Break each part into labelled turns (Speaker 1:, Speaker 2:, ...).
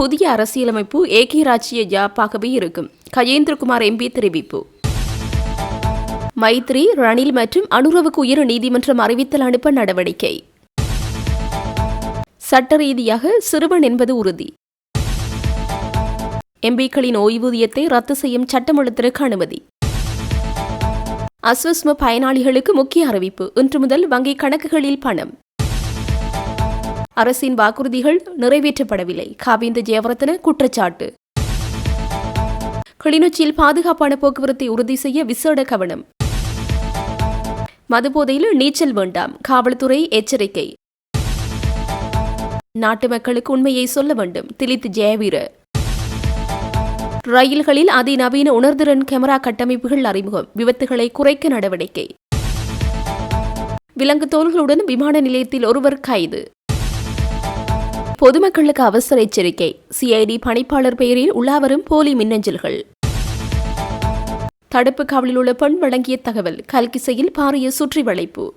Speaker 1: புதிய அரசியலமைப்பு ஏகே ராஜ்ய ஜாப்பாகவே இருக்கும் கஜேந்திரகுமார் எம்பி தெரிவிப்பு. மைத்ரி ரணில் மற்றும் அனுரவுக்கு உயர் நீதிமன்றம் அறிவித்தல் அனுப்ப நடவடிக்கை. சட்ட ரீதியாக சிறுவன் என்பது உறுதி. எம்பிக்களின் ஓய்வூதியத்தை ரத்து செய்யும் சட்டமன்றத்திற்கு அனுமதி. அஸ்வஸ்ம பயனாளிகளுக்கு முக்கிய அறிவிப்பு. இன்று முதல் வங்கிக் கணக்குகளில் பணம். அரசின் வாக்குறுதிகள் நிறைவேற்றப்படவில்லை. காவிந்த ஜெயவர்தன குற்றச்சாட்டு. கிளிநொச்சியில் பாதுகாப்பான போக்குவரத்தை உறுதி செய்ய விசேட கவனம். மதுபோதையில் நீச்சல் வேண்டாம் காவல்துறை எச்சரிக்கை. நாட்டு மக்களுக்கு உண்மையை சொல்ல வேண்டும் திலித் ஜெயவீர. ரயில்களில் அதிநவீன உணர்திறன் கேமரா கட்டமைப்புகள் அறிமுகம் விபத்துகளை குறைக்க நடவடிக்கை. விலங்கு தோள்களுடன் விமான நிலையத்தில் ஒருவர் கைது. பொதுமக்களுக்கு அவசர எச்சரிக்கை. சிஐடி பணிப்பாளர் பெயரில் உலாவரும் போலி மின்னஞ்சல்கள். தடுப்பு காவலில் உள்ள பெண் வழங்கிய தகவல் கல்கிசையில் பாரிய சுற்றி வளைப்பு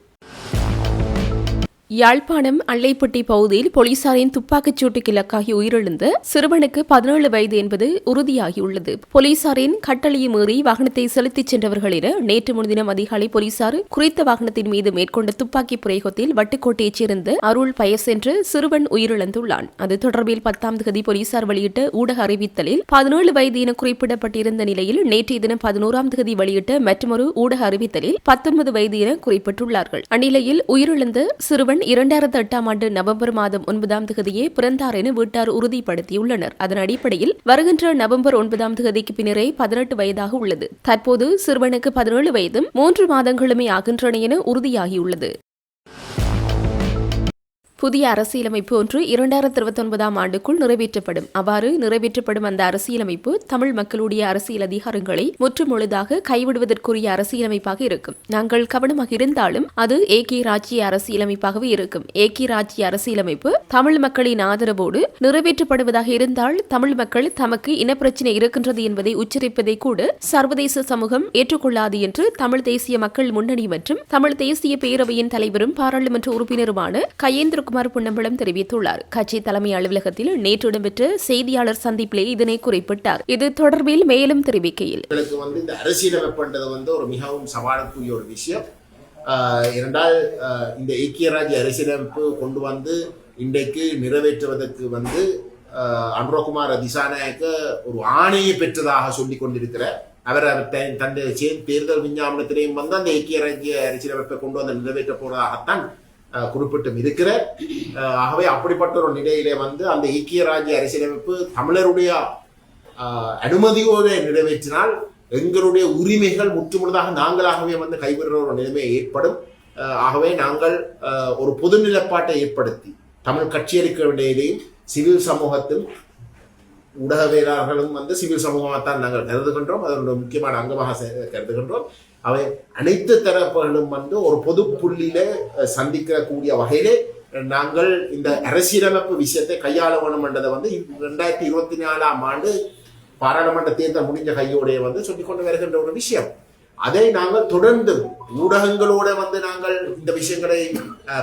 Speaker 1: யாழ்ப்பாணம் அள்ளைப்பட்டி பகுதியில் போலீசாரின் துப்பாக்கிச் சூட்டுக்கு இலக்காகி உயிரிழந்த சிறுவனுக்கு பதினேழு வயது என்பது உறுதியாகியுள்ளது. போலீசாரின் கட்டளையை மீறி வாகனத்தை செலுத்திச் சென்றவர்களிட நேற்று முன்தினம் அதிகாலை போலீசார் குறித்த வாகனத்தின் மீது மேற்கொண்ட துப்பாக்கி பிரயோகத்தில் வட்டுக்கோட்டையைச் சேர்ந்த அருள் பயஸ் என்ற சிறுவன் உயிரிழந்துள்ளான். அது தொடர்பில் பத்தாம் தேதி போலீசார் வெளியிட்ட ஊடக அறிவித்தலில் பதினேழு வயது என குறிப்பிடப்பட்டிருந்த நிலையில் நேற்றைய தினம் பதினோராம் தேதி வெளியிட்ட மற்றொரு ஊடக அறிவித்தலில் பத்தொன்பது வயது என குறிப்பிட்டுள்ளார்கள். அந்நிலையில் உயிரிழந்த சிறுவன் இரண்டாயிரத்து எட்டாம் ஆண்டு நவம்பர் மாதம் ஒன்பதாம் தேதியே பிறந்தார் என வீட்டார் உறுதிப்படுத்தியுள்ளனர். அதன் அடிப்படையில் வருகின்ற நவம்பர் ஒன்பதாம் தேதிக்கு பின்னரே பதினெட்டு வயதாக உள்ளது. தற்போது சிறுவனுக்கு பதினேழு வயதும் மூன்று மாதங்களுமே ஆகின்றன என உறுதியாகியுள்ளது. புதிய அரசியலமைப்பு ஒன்று இரண்டாயிரத்தி இருபத்தி ஒன்பதாம் ஆண்டுக்குள் நிறைவேற்றப்படும். அவ்வாறு நிறைவேற்றப்படும் அந்த அரசியலமைப்பு தமிழ் மக்களுடைய அரசியல் அதிகாரங்களை முற்றுமுழுதாக கைவிடுவதற்குரிய அரசியலமைப்பாக இருக்கும். நாங்கள் கவனமாக இருந்தாலும் அது ஏகே ராஜ்ய அரசியலமைப்பாகவே இருக்கும். ஏகே ராஜ்ய அரசியலமைப்பு தமிழ் மக்களின் ஆதரவோடு நிறைவேற்றப்படுவதாக இருந்தால் தமிழ் மக்கள் தமக்கு இனப்பிரச்சினை இருக்கின்றது என்பதை உச்சரிப்பதை கூட சர்வதேச சமூகம் ஏற்றுக்கொள்ளாது என்று தமிழ் தேசிய மக்கள் முன்னணி மற்றும் தமிழ் தேசிய பேரவையின் தலைவரும் பாராளுமன்ற உறுப்பினருமான கயேந்திர குமார் புன்னம்பலம் தெரிவித்துள்ளார். கட்சி தலைமை அலுவலகத்தில் நேற்று இடம்பெற்ற செய்தியாளர் சந்திப்பிலே இதனை குறிப்பிட்டார். இது தொடர்பில் மேலும் தெரிவிக்கையில்.
Speaker 2: வந்து இந்த அரசியலமைப்புன்றது வந்து ஒரு மிகவும் சவாலுக்குரிய ஒரு விஷயம். ஆஹ் இரண்டால் இந்த ஐக்கிய ராஜ்ய அரசியலமைப்பு கொண்டு வந்து இன்றைக்கு நிறைவேற்றுவதற்கு வந்து ஆஹ் அனுரகுமார் திசாநாயக்க ஒரு ஆணையை பெற்றதாக சொல்லி கொண்டிருக்கிறார் அவர் அவர் தன் தன்னுடைய தேர்தல் விஞ்ஞாபனத்திலையும் வந்து அந்த ஐக்கிய ராஜ்ய அரசியலமைப்பை கொண்டு வந்து நிறைவேற்ற போவதாகத்தான் குறிப்பிட்டும் இருக்கிறார் ஆகவே அப்படிப்பட்ட ஒரு நிலையிலே வந்து அந்த ஈக்கிய ராஜ்ய அரசியலமைப்பு தமிழருடைய அனுமதியோடு நிறைவேற்றினால் எங்களுடைய உரிமைகள் முற்றுமுழுதாக நாங்களாகவே வந்து கைவிடுற ஒரு நிலைமை ஏற்படும். ஆகவே நாங்கள் ஒரு பொது நிலப்பாட்டை ஏற்படுத்தி தமிழ் கட்சியளிக்கையிலேயும் சிவில் சமூகத்தில் ஊடகவியலாளர்களும் வந்து சிவில் சமூகமாகத்தான் நாங்கள் கருதுகின்றோம். அதனுடைய முக்கியமான அங்கமாக கருதுகின்றோம். அவை அனைத்து தரப்புகளும் வந்து ஒரு பொது புள்ளியில சந்திக்கக்கூடிய வகையிலே நாங்கள் இந்த அரசியலமைப்பு விஷயத்தை கையாள வேணும் என்றதை வந்து ரெண்டாயிரத்தி இருபத்தி நாலாம் ஆண்டு பாராளுமன்ற தேர்தல் முடிஞ்ச கையோடைய வந்து சொல்லிக் கொண்டு வருகின்ற ஒரு விஷயம். அதை நாங்கள் தொடர்ந்து ஊடகங்களோட வந்து நாங்கள் இந்த விஷயங்களை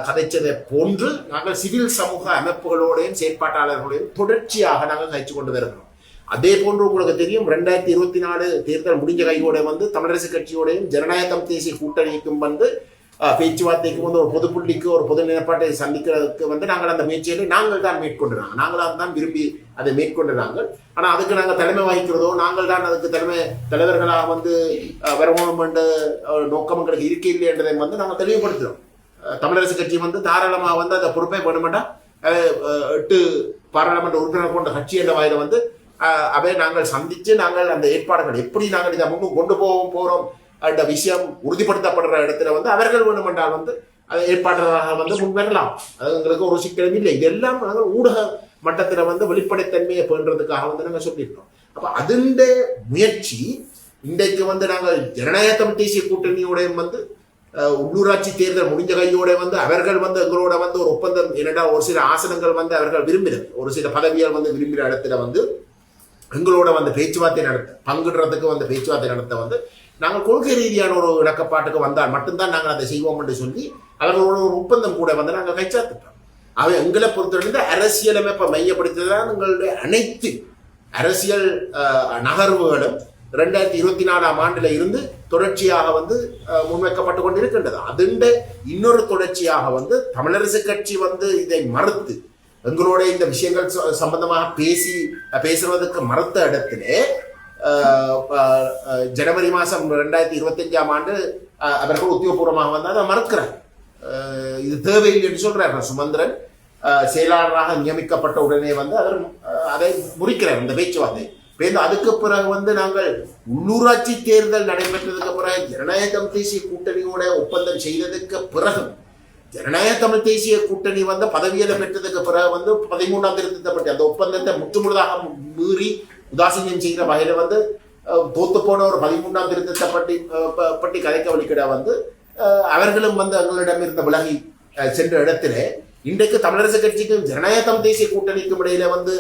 Speaker 2: கதைச்சதை போன்று நாங்கள் சிவில் சமூக அமைப்புகளோடையும் செயற்பாட்டாளர்களோடையும் தொடர்ச்சியாக நாங்கள் கழிச்சு கொண்டு வருகிறோம். அதே போன்று உங்களுக்கு தெரியும் ரெண்டாயிரத்தி இருபத்தி நாலு தேர்தல் முடிஞ்ச கையோட வந்து தமிழரசு கட்சியோடையும் ஜனநாயகம் தேசிய கூட்டணிக்கும் வந்து பேச்சுவார்த்தைக்கு வந்து ஒரு பொது புள்ளிக்கு ஒரு பொது நிலைப்பாட்டை சந்திக்கிறதுக்கு வந்து நாங்கள் அந்த முயற்சிகளை நாங்கள் தான் மேற்கொண்டுறாங்க நாங்களாக தான் விரும்பி அதை மேற்கொண்டுறாங்க ஆனால் அதுக்கு நாங்கள் தலைமை வகிக்கிறதோ நாங்கள் தான் அதுக்கு தலைமை தலைவர்களாக வந்து வருவோம் என்ற நோக்கம் எங்களுக்கு இருக்கே இல்லை என்றதை வந்து நாங்கள் தெளிவுபடுத்துகிறோம். தமிழரசு கட்சி வந்து தாராளமாக வந்து அந்த பொறுப்பை பண்ணமாட்டா எட்டு பாராளுமன்ற உறுப்பினர் கொண்ட கட்சி என்ற வாயில வந்து அவை நாங்கள் சந்தித்து நாங்கள் அந்த ஏற்பாடுகள் எப்படி நாங்கள் இதை முன்னும் கொண்டு போவோம் போகிறோம் என்ற விஷயம் உறுதிப்படுத்தப்படுற இடத்துல வந்து அவர்கள் வேணுமென்றால் வந்து அதை ஏற்பாட்டாளராக வந்து முன்வரலாம். அது எங்களுக்கு ஒரு சிக்கலும் இல்லை. இதெல்லாம் நாங்கள் ஊடக மட்டத்தில் வந்து வெளிப்படைத்தன்மையை பேணுறதுக்காக வந்து நாங்கள் சொல்லியிருக்கோம். அப்போ அதுண்ட முயற்சி இன்றைக்கு வந்து நாங்கள் ஜனநாயக தேசிய கூட்டணியோடையும் வந்து உள்ளூராட்சி தேர்தல் முடிஞ்ச கையோட வந்து அவர்கள் வந்து எங்களோட வந்து ஒரு ஒப்பந்தம் என்னடா ஒரு சில ஆசனங்கள் வந்து அவர்கள் விரும்பினர். ஒரு சில பதவியால் வந்து விரும்பின இடத்துல வந்து எங்களோட வந்து பேச்சுவார்த்தை நடத்த பங்குடுறதுக்கு வந்து பேச்சுவார்த்தை நடத்த வந்து நாங்கள் கொள்கை ரீதியான ஒரு இணக்கப்பாட்டுக்கு வந்தால் மட்டும்தான் நாங்கள் அதை செய்வோம் என்று சொல்லி அவர்களோட ஒரு ஒப்பந்தம் கூட வந்து நாங்கள் கைச்சாத்துட்டோம். அவை எங்களை பொறுத்தவரை அரசியலமைப்பை மையப்படுத்துதான் எங்களுடைய அனைத்து அரசியல் நகர்வுகளும் ரெண்டாயிரத்தி இருபத்தி நாலாம் ஆண்டுல இருந்து தொடர்ச்சியாக வந்து முன்வைக்கப்பட்டு கொண்டிருக்கின்றது. அதுண்ட இன்னொரு தொடர்ச்சியாக வந்து தமிழரசு கட்சி வந்து இதை மறுத்து எங்களோட இந்த விஷயங்கள் ச- சம்பந்தமாக பேசி அஹ், பேசுவதற்கு மறுத்த இடத்திலே ஜனவரி மாதம் ரெண்டாயிரத்தி இருபத்தஞ்சாம் ஆண்டு அவர்கள் உத்தியோகபூர்வமாக வந்தால் அதை மறுக்கிறார். இது தேவையில்லை என்று சொல்றார். சுமந்திரன் செயலாளராக நியமிக்கப்பட்ட உடனே வந்து அவர் அதை முறிக்கிறார் இந்த பேச்சுவார்த்தை. பேருந்து அதுக்கு பிறகு வந்து நாங்கள் உள்ளூராட்சி தேர்தல் நடைபெற்றதுக்கு பிறகு ஜனநாயகம் தேசிய கூட்டணியோட ஒப்பந்தம் செய்ததுக்கு பிறகு ஜனநாயக தமிழ் தேசிய கூட்டணி வந்து பதவியில பெற்றதுக்கு பிறகு வந்து பதிமூன்றாம் திருத்தத்தை அந்த ஒப்பந்தத்தை முற்றுமுழுதாக மீறி உதாசீனம் செய்கிற வகையில வந்து தோத்து போன ஒரு பதிமூன்றாம் திருத்தத்தை பற்றி ப- பற்றி கதைக்க வழிக்கிட வந்து அவர்களும் வந்து எங்களிடம் இருந்த விலகி சென்ற இடத்திலே இன்றைக்கு தமிழரசு கட்சிக்கும் ஜனநாயக தமிழ் தேசிய கூட்டணிக்கும் இடையில வந்து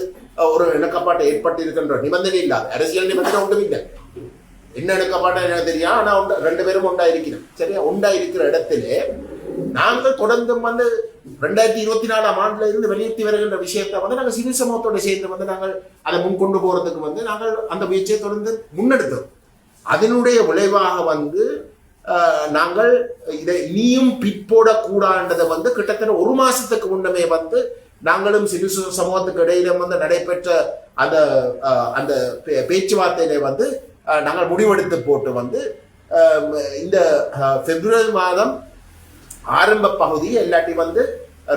Speaker 2: ஒரு இணக்கப்பாட்டை ஏற்பட்டு இருக்கின்ற நிபந்தனை இல்லாத அரசியல் நிபந்தனை ஒன்றும் இல்லை. என்ன இணக்கப்பாட்டை எனக்கு தெரியும் ஆனா ரெண்டு பேரும் ஒன்றா இருக்கிறோம் சரியா? ஒன்றா இருக்கிற இடத்திலே நாங்கள் தொடர்ந்து வந்து ரெண்டாயிரத்தி இருபத்தி நாலாம் ஆண்டுல இருந்து வெளியேற்றி வருகின்ற விஷயத்தை வந்து நாங்கள் சிவில் சமூகத்தோட சேர்ந்து வந்து நாங்கள் அதை முன் கொண்டு போறதுக்கு வந்து நாங்கள் அந்த முயற்சியை தொடர்ந்து முன்னெடுத்தோம். அதனுடைய விளைவாக வந்து நாங்கள் இதை இனியும் பிற்போடக்கூடாதுன்றதை வந்து கிட்டத்தட்ட ஒரு மாசத்துக்கு முன்னமே வந்து நாங்களும் சிவில் சு- சமூகத்துக்கு இடையில வந்து நடைபெற்ற அந்த அந்த பே- பேச்சுவார்த்தையில வந்து நாங்கள் முடிவெடுத்து போட்டு வந்து இந்த பிப்ரவரி மாதம் ஆரம்ப பகுதி இல்லாட்டி வந்து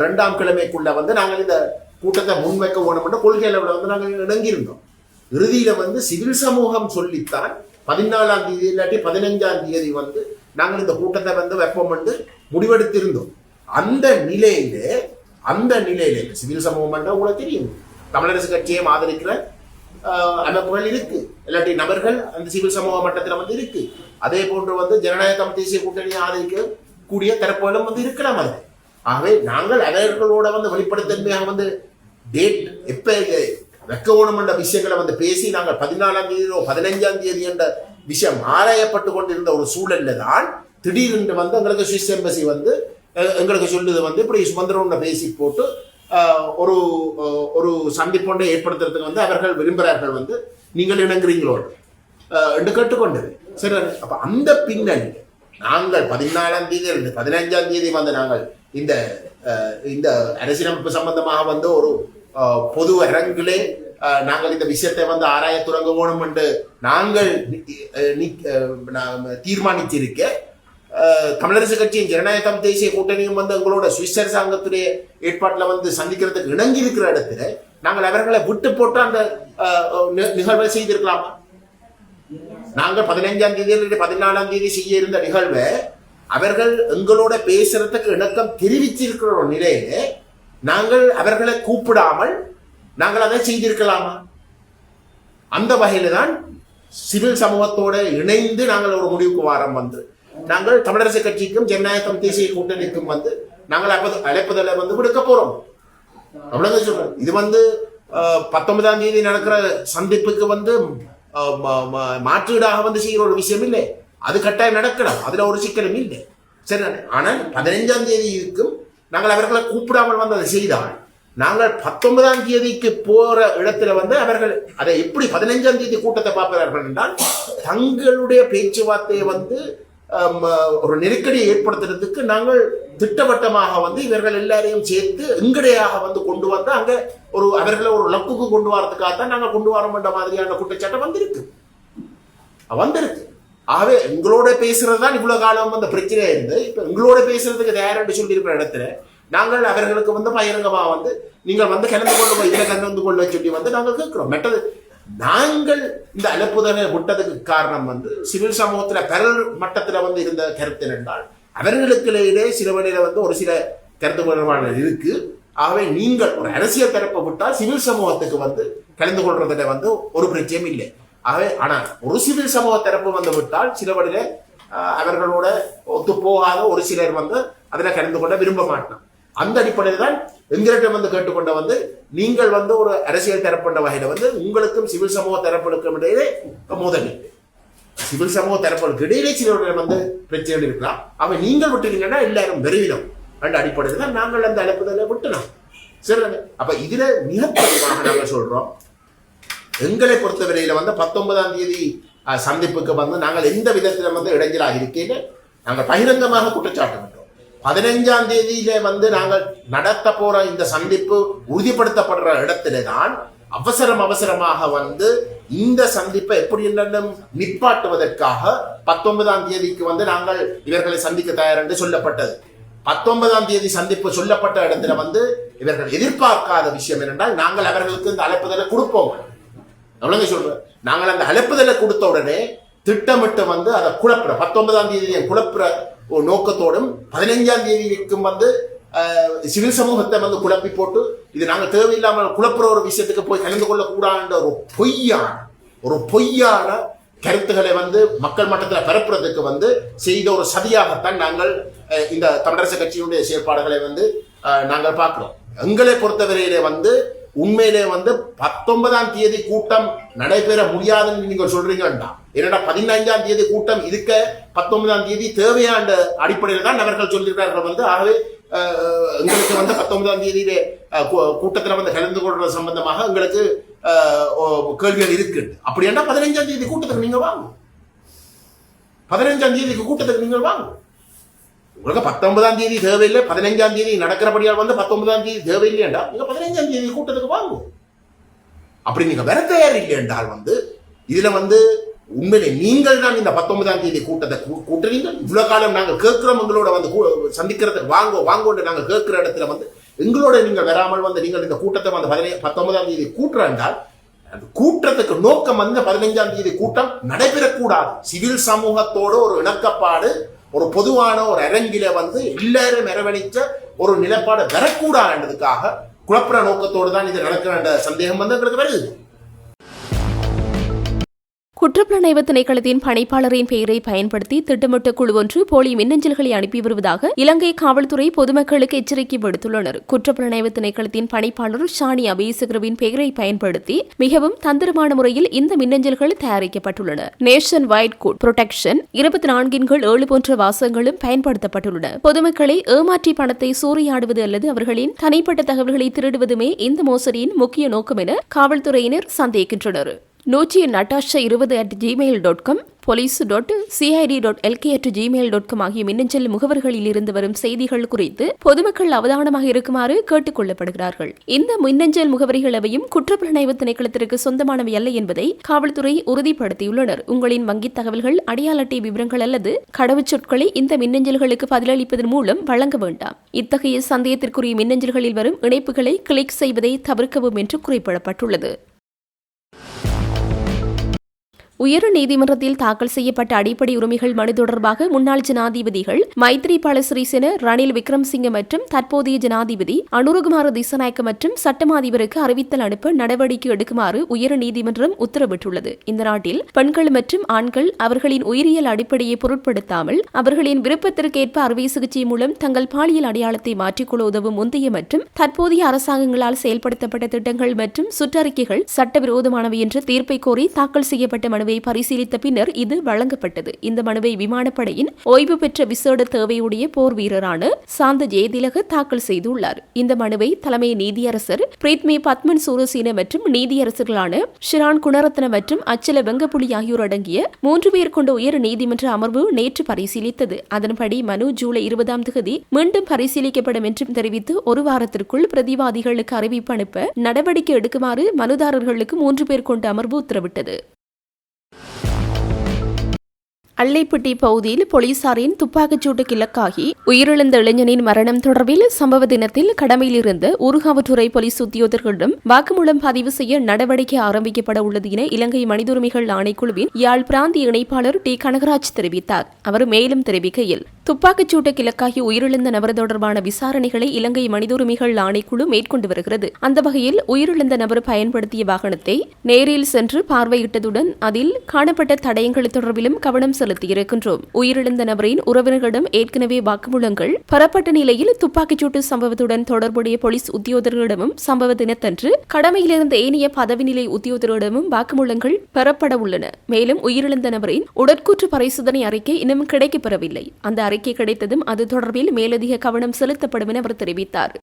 Speaker 2: ரெண்டாம் கிழமைக்குள்ள வந்து நாங்கள் இந்த கூட்டத்தை முன்வைக்க வேணும்ன்ற கொள்கை அளவில் வந்து நாங்கள் இணங்கியிருந்தோம். இறுதியில வந்து சிவில் சமூகம் சொல்லித்தான் பதினாலாம் தேதி இல்லாட்டி பதினஞ்சாம் தேதி வந்து நாங்கள் இந்த கூட்டத்தை வந்து வைப்போம் என்று முடிவெடுத்திருந்தோம். அந்த நிலையிலே அந்த நிலையிலே சிவில் சமூகம் என்ற உங்களுக்கு தெரியும். தமிழரசு கட்சியை ஆதரிக்கிற அமைப்புகள் இருக்கு. இல்லாட்டி நபர்கள் அந்த சிவில் சமூக மட்டத்தில் வந்து இருக்கு. அதே போன்று வந்து ஜனநாயக தேசிய கூட்டணியை ஆதரிக்க கூடிய தரப்புகளும் வந்து இருக்கலாம் அது. ஆகவே நாங்கள் அவர்களோட வந்து வெளிப்படைத்தன்மையாக வந்து டேட் எப்ப வைக்க ஓணம் என்ற விஷயங்களை வந்து பேசி நாங்கள் பதினாலாம் தேதியோ பதினைஞ்சாம் தேதி என்ற விஷயம் ஆராயப்பட்டு கொண்டிருந்த ஒரு சூழல்ல தான் திடீரென்று வந்து எங்களுக்கு சுவிஸ் எம்பசி வந்து எங்களுக்கு சொல்லுது வந்து இப்படி சுமந்திரோட பேசி போட்டு ஒரு ஒரு சந்திப்பொன்றை ஏற்படுத்துறதுக்கு வந்து அவர்கள் விரும்புகிறார்கள் வந்து நீங்கள் இணங்குறீங்களோ? என்று கேட்டுக்கொண்டது. சரி அப்ப அந்த பின்னணி நாங்கள் பதினாலாம் தேதி இருந்து பதினைஞ்சாம் தேதி வந்து நாங்கள் இந்த இந்த அரசியலமைப்பு சம்பந்தமாக வந்து ஒரு பொது அரங்கிலே நாங்கள் இந்த விஷயத்தை வந்து ஆராய தொடங்க வேணும் என்று நாங்கள் நி- தீர்மானித்திருக்க தமிழரசு கட்சியின் ஜனநாயகம் தேசிய கூட்டணியும் வந்து எங்களோட சுவிஸ் அரசாங்கத்துடைய ஏற்பாட்டில் வந்து சந்திக்கிறதுக்கு இணங்கி இருக்கிற இடத்துல நாங்கள் அவர்களை விட்டு போட்டு அந்த நி- நிகழ்வை செய்திருக்கலாமா? நாங்கள் பதினைஞ்சாம் தேதி அல்லது பதினாலாம் தேதி செய்ய இருந்த நிகழ்வை அவர்கள் எங்களோட பேசுறதுக்கு இணக்கம் தெரிவிச்சிருக்கிற ஒரு நிலையில நாங்கள் அவர்களை கூப்பிடாமல் நாங்கள் அதை செய்திருக்கலாமா? அந்த வகையில தான் சிவில் சமூகத்தோட இணைந்து நாங்கள் ஒரு முடிவுக்கு வாரம் வந்து நாங்கள் தமிழரசு கட்சிக்கும் ஜனநாயகம் தேசிய கூட்டணிக்கும் வந்து நாங்கள் அழைப்பதில் வந்து விடுக்க போறோம். அவ்வளவுதான் இது வந்து பத்தொன்பதாம் தேதி நடக்கிற சந்திப்புக்கு வந்து மாற்றீடாக வந்து செய்கிற ஒரு விஷயம் இல்லை அது கட்டாயம் நடக்கலாம். அதில் ஒரு சிக்கலும் இல்லை. சரி ஆனால் பதினைஞ்சாம் தேதி இருக்கும். நாங்கள் அவர்களை கூப்பிடாமல் வந்து அதை செய்தால் நாங்கள் பத்தொன்பதாம் தேதிக்கு போற இடத்துல வந்து அவர்கள் அதை எப்படி பதினைஞ்சாம் தேதி கூட்டத்தை பார்க்கிறார்கள் என்றால் தங்களுடைய பேச்சுவார்த்தையை வந்து ஒரு நெருக்கடியை ஏற்படுத்துறதுக்கு நாங்கள் திட்டவட்டமாக வந்து இவர்கள் எல்லாரையும் சேர்த்து எங்கடையாக வந்து கொண்டு வந்து அங்க ஒரு அவர்களை ஒரு லக்குக்கு கொண்டு வரதுக்காகத்தான் நாங்கள் கொண்டு வரோம் என்ற மாதிரியான குற்றச்சாட்டு வந்திருக்கு. வந்திருக்கு. ஆகவே எங்களோட பேசுறது தான் இவ்வளவு காலம் அந்த பிரச்சனையா இருந்து இப்ப எங்களோட பேசுறதுக்கு தயாரென்று சொல்லியிருக்கிற இடத்துல நாங்கள் அவர்களுக்கு வந்து பகிரங்கமா வந்து நீங்கள் வந்து கலந்து கொண்டு போய் இதுல கலந்து கொள்ள சொல்லி வந்து நாங்கள் கேட்கிறோம். மெட்டது நாங்கள் இந்த அலப்புதலை விட்டதுக்கு காரணம் வந்து சிவில் சமூகத்தில் பெறல் மட்டத்தில் வந்து இருந்த கருத்து என்றால் அவர்களுக்கிடையிலே சில வழியில் வந்து ஒரு சில கருத்து வேறுபாடுகள் இருக்கு. ஆகவே நீங்கள் ஒரு அரசியல் தரப்பை விட்டால் சிவில் சமூகத்துக்கு வந்து கலந்து கொள்றதுல வந்து ஒரு பிரச்சனையும் இல்லை. ஆகவே ஆனால் ஒரு சிவில் சமூக தரப்பு வந்து விட்டால் சில வழியில அவர்களோட ஒத்து போகாத ஒரு சிலர் வந்து அதில் கலந்து கொள்ள விரும்ப மாட்டான் அந்த அடிப்படையில் தான் எங்களிடம் வந்து கேட்டுக்கொண்ட வந்து நீங்கள் வந்து ஒரு அரசியல் தரப்புன்ற வகையில் வந்து உங்களுக்கும் சிவில் சமூக தரப்புகளுக்கும் இடையே மோதல் சிவில் சமூக தரப்புகளுக்கு இடையிலே சிலருடைய வந்து பிரச்சனைகள் இருக்கலாம். அவன் நீங்கள் விட்டுறீங்கன்னா எல்லாரும் விரைவிலும் என்ற அடிப்படையில் தான் நாங்கள் அந்த அழைப்புதலை விட்டுனோம் சரி அப்ப இதுல மிக தெளிவாக நாங்கள் சொல்றோம். எங்களை பொறுத்தவரையில வந்து பத்தொன்பதாம் தேதி சந்திப்புக்கு வந்து நாங்கள் எந்த விதத்தில் வந்து இடைஞ்சலாக இருக்கேன்னு நாங்கள் பகிரங்கமாக குற்றச்சாட்டு பதினைஞ்சாம் தேதியிலே வந்து நாங்கள் நடத்த போற இந்த சந்திப்பு உறுதிப்படுத்தப்படுற இடத்துல தான் அவசரம் அவசரமாக வந்து இந்த சந்திப்பை எப்படி என்னென்னும் நிப்பாட்டுவதற்காக பத்தொன்பதாம் தேதிக்கு வந்து நாங்கள் இவர்களை சந்திக்க தயார் என்று சொல்லப்பட்டது. பத்தொன்பதாம் தேதி சந்திப்பு சொல்லப்பட்ட இடத்துல வந்து இவர்கள் எதிர்பார்க்காத விஷயம் என்னென்றால் நாங்கள் அவர்களுக்கு இந்த அழைப்புதலை கொடுப்போம். எவ்வளவு சொல்றோம் நாங்கள் அந்த அழைப்புதலை கொடுத்த உடனே திட்டமிட்டு வந்து அதை குழப்புற பத்தொன்பதாம் தேதி குழப்புற ஒரு நோக்கத்தோடும் பதினைஞ்சாம் தேதிக்கும் வந்து சிவில் சமூகத்தை வந்து குழப்பி போட்டு இது நாங்கள் தேவையில்லாமல் குழப்புற ஒரு விஷயத்துக்கு போய் கலந்து கொள்ளக்கூடாதுன்ற ஒரு பொய்யான ஒரு பொய்யான கருத்துக்களை வந்து மக்கள் மட்டத்தில் பரப்புறதுக்கு வந்து செய்த ஒரு சதியாகத்தான் நாங்கள் இந்த தமிழரசு கட்சியினுடைய செயற்பாடுகளை வந்து நாங்கள் பார்க்கிறோம். எங்களை பொறுத்தவரையிலே வந்து உண்மையிலே வந்து பத்தொன்பதாம் தேதி கூட்டம் நடைபெற முடியாதுன்னு நீங்க சொல்றீங்கடா என்னடா பதினைஞ்சாம் தேதி கூட்டம் இருக்க பத்தொன்பதாம் தேதி தேவையான அடிப்படையில் தான் அவர்கள் சொல்லியிருக்கார்கள் வந்து. ஆகவே அஹ், எங்களுக்கு வந்து பத்தொன்பதாம் தேதியிலே கூட்டத்தில் வந்து கலந்து கொள்றது சம்பந்தமாக எங்களுக்கு ஓ- கேள்விகள் இருக்கு. அப்படின்னா பதினைஞ்சாம் தேதி கூட்டத்துக்கு நீங்க வாங்க. பதினைஞ்சாம் தேதிக்கு கூட்டத்துக்கு நீங்கள் வாங்க. உங்களுக்கு பத்தொன்பதாம் தேதி தேவையில்லை பதினஞ்சாம் தேதி நடக்கிறபடியால் வந்து பத்தொன்பதாம் தேதி தேவையில்லையண்டா நீங்க பதினஞ்சாம் தேதி கூட்டத்துக்கு வாங்க. அப்படி நீங்க வர தயார் இல்லை என்றால் வந்து இதுல வந்து உண்மையிலே நீங்கள் தான் இந்த பத்தொன்பதாம் தேதி கூட்டத்தை கூ- கூட்டுறீங்க. இவ்வளவு காலம் நாங்கள் கேட்கிறோம் எங்களோட வந்து கூ- சந்திக்கிறதுக்கு வாங்கோ வாங்கோன்னு நாங்கள் கேட்கிற இடத்துல வந்து எங்களோட நீங்கள் வராமல் வந்து நீங்கள் இந்த கூட்டத்தை வந்து பதினை பத்தொன்பதாம் தேதி கூட்டுறாண்டால் அந்த கூட்டத்துக்கு நோக்கம் வந்து பதினைஞ்சாம் தேதி கூட்டம் நடைபெறக்கூடாது. சிவில் சமூகத்தோட ஒரு இணக்கப்பாடு ஒரு பொதுவான ஒரு அரங்கில வந்து எல்லாரும் அரவணைச்ச ஒரு நிலப்பாடு வரக்கூடாதுன்றதுக்காக குழப்பற நோக்கத்தோடு தான் இது நடக்கிற சந்தேகம் வந்து எங்களுக்கு வருது.
Speaker 1: குற்றப்புலனாய்வு திணைக்களத்தின் பணிப்பாளரின் பெயரை பயன்படுத்தி திட்டமிட்ட குழு ஒன்று போலி மின்னஞ்சல்களை அனுப்பி வருவதாக இலங்கை காவல்துறை பொதுமக்களுக்கு எச்சரிக்கை விடுத்துள்ளனர். குற்றப்புலனாய்வு திணைக்களத்தின் பணிப்பாளர் ஷானி அபேசகரவின் பெயரை பயன்படுத்தி மிகவும் தந்திரமான முறையில் இந்த மின்னஞ்சல்கள் தயாரிக்கப்பட்டுள்ளன. நேஷன் வைட் கோட் புரொடெக்ஷன் இருபத்தி நான்கின் கீழ் ஏழு போன்ற வாசகங்களும் பயன்படுத்தப்பட்டுள்ளன. பொதுமக்களை ஏமாற்றி பணத்தை சூறையாடுவது அல்லது அவர்களின் தனிப்பட்ட தகவல்களை திருடுவதுமே இந்த மோசடியின் முக்கிய நோக்கம் என காவல்துறையினர் சந்தேகிக்கின்றனர். நூற்றி நட்டாஷா இருபது at Gmail dot com police dot CID dot LK at Gmail dot com ஆகிய மின்னஞ்சல் முகவர்களில் இருந்து வரும் செய்திகள் குறித்து பொதுமக்கள் அவதானமாக இருக்குமாறு கேட்டுக் கொள்ளப்படுகிறார்கள். இந்த மின்னஞ்சல் முகவரிகள் எவையும் குற்றப்புலனாய்வு திணைக்களத்திற்கு சொந்தமானவை அல்ல என்பதை காவல்துறை உறுதிப்படுத்தியுள்ளனர். உங்களின் வங்கித் தகவல்கள் அடையாள அட்டை விவரங்கள் அல்லது கடவுச்சொற்களை இந்த மின்னஞ்சல்களுக்கு பதிலளிப்பதன் மூலம் வழங்க வேண்டாம். இத்தகைய சந்தேகத்திற்குரிய மின்னஞ்சல்களில் வரும் இணைப்புகளை கிளிக் செய்வதை தவிர்க்கவும் என்று குறிப்பிடப்பட்டுள்ளது. உயர் நீதிமன்றத்தில் தாக்கல் செய்யப்பட்ட அடிப்படை உரிமைகள் மனு தொடர்பாக முன்னாள் ஜனாதிபதிகள் மைத்ரிபால சிறிசேன ரணில் விக்ரம்சிங்க மற்றும் தற்போதைய ஜனாதிபதி அனுரகுமார திசநாயக்க மற்றும் சட்டமாதிபருக்கு அறிவித்தல் அனுப்ப நடவடிக்கை எடுக்குமாறு உயர் நீதிமன்றம் உத்தரவிட்டுள்ளது. இந்த நாட்டில் பெண்கள் மற்றும் ஆண்கள் அவர்களின் உயிரியல் அடிப்படையை பொருட்படுத்தாமல் அவர்களின் விருப்பத்திற்கேற்ப அறுவை சிகிச்சை மூலம் தங்கள் பாலியல் அடையாளத்தை மாற்றிக்கொள்ள உதவும் முந்தைய மற்றும் தற்போதைய அரசாங்கங்களால் செயல்படுத்தப்பட்ட திட்டங்கள் மற்றும் சுற்றறிக்கைகள் சட்டவிரோதமானவை என்று தீர்ப்பை கோரி தாக்கல் செய்யப்பட்ட மனுவை பரிசீலித்த பின்னர் இது வழங்கப்பட்டது. இந்த மனுவை விமானப்படையின் ஓய்வு பெற்ற விசேட தேவையுடைய போர் வீரரான சாந்த ஜெயதிலக தாக்கல் செய்துள்ளார். இந்த மனுவை தலைமை நீதியரசர் பிரீத்மி பத்மன் சூரசீன மற்றும் நீதியரசர்களான ஷிரான் குணரத்ன மற்றும் அச்சல வெங்கப்புலி ஆகியோர் அடங்கிய மூன்று பேர் கொண்ட உயர் நீதிமன்ற அமர்வு நேற்று பரிசீலித்தது. அதன்படி மனு ஜூலை இருபதாம் தேதி மீண்டும் பரிசீலிக்கப்படும் என்றும் தெரிவித்து ஒரு வாரத்திற்குள் பிரதிவாதிகளுக்கு அறிவிப்பு அனுப்ப நடவடிக்கை எடுக்குமாறு மனுதாரர்களுக்கு மூன்று பேர் கொண்ட அமர்வு உத்தரவிட்டது. அள்ளைப்பட்டி பகுதியில் போலீசாரின் துப்பாக்கிச்சூட்டுக்கு இலக்காகி உயிரிழந்த இளைஞனின் மரணம் தொடர்பில் சம்பவ தினத்தில் கடமையில் இருந்த ஊர்காவற்றுறை போலீஸ் உத்தியோகர்களிடம் வாக்குமூலம் பதிவு செய்ய நடவடிக்கை ஆரம்பிக்கப்பட உள்ளது என இலங்கை மனிதுரிமைகள் ஆணைக்குழுவின் யாழ் பிராந்திய இணைப்பாளர் டி. கனகராஜ் தெரிவித்தார். அவர் மேலும் தெரிவிக்கையில் துப்பாக்கிச்சூட்டுக்கு இலக்காகி உயிரிழந்த நபர் தொடர்பான விசாரணைகளை இலங்கை மனித உரிமைகள் ஆணைக்குழு மேற்கொண்டு வருகிறது. அந்த வகையில் உயிரிழந்த நபர் பயன்படுத்திய வாகனத்தை நேரில் சென்று பார்வையிட்டதுடன் அதில் காணப்பட்ட தடயங்கள் தொடர்பிலும் கவனம் செலுத்தியிருக்கின்றோம் உயிரிழந்த நபரின் உறவினர்களிடம் ஏற்கனவே வாக்குமூலங்கள் பெறப்பட்ட நிலையில் துப்பாக்கிச்சூட்டு சம்பவத்துடன் தொடர்புடைய போலீஸ் உத்தியோகர்களிடமும் சம்பவ தினத்தன்று கடமையிலிருந்த ஏனைய பதவி நிலை உத்தியோகர்களிடமும் வாக்குமூலங்கள் பெறப்பட உள்ளன. மேலும் உயிரிழந்த நபரின் உடற்கூற்று பரிசோதனை அறிக்கை இன்னும் கிடைக்கப்பெறவில்லை. அந்த அறிக்கை கிடைத்ததும் அது தொடர்பில் மேலதிக கவனம் செலுத்தப்படும் என அவர் தெரிவித்தார்.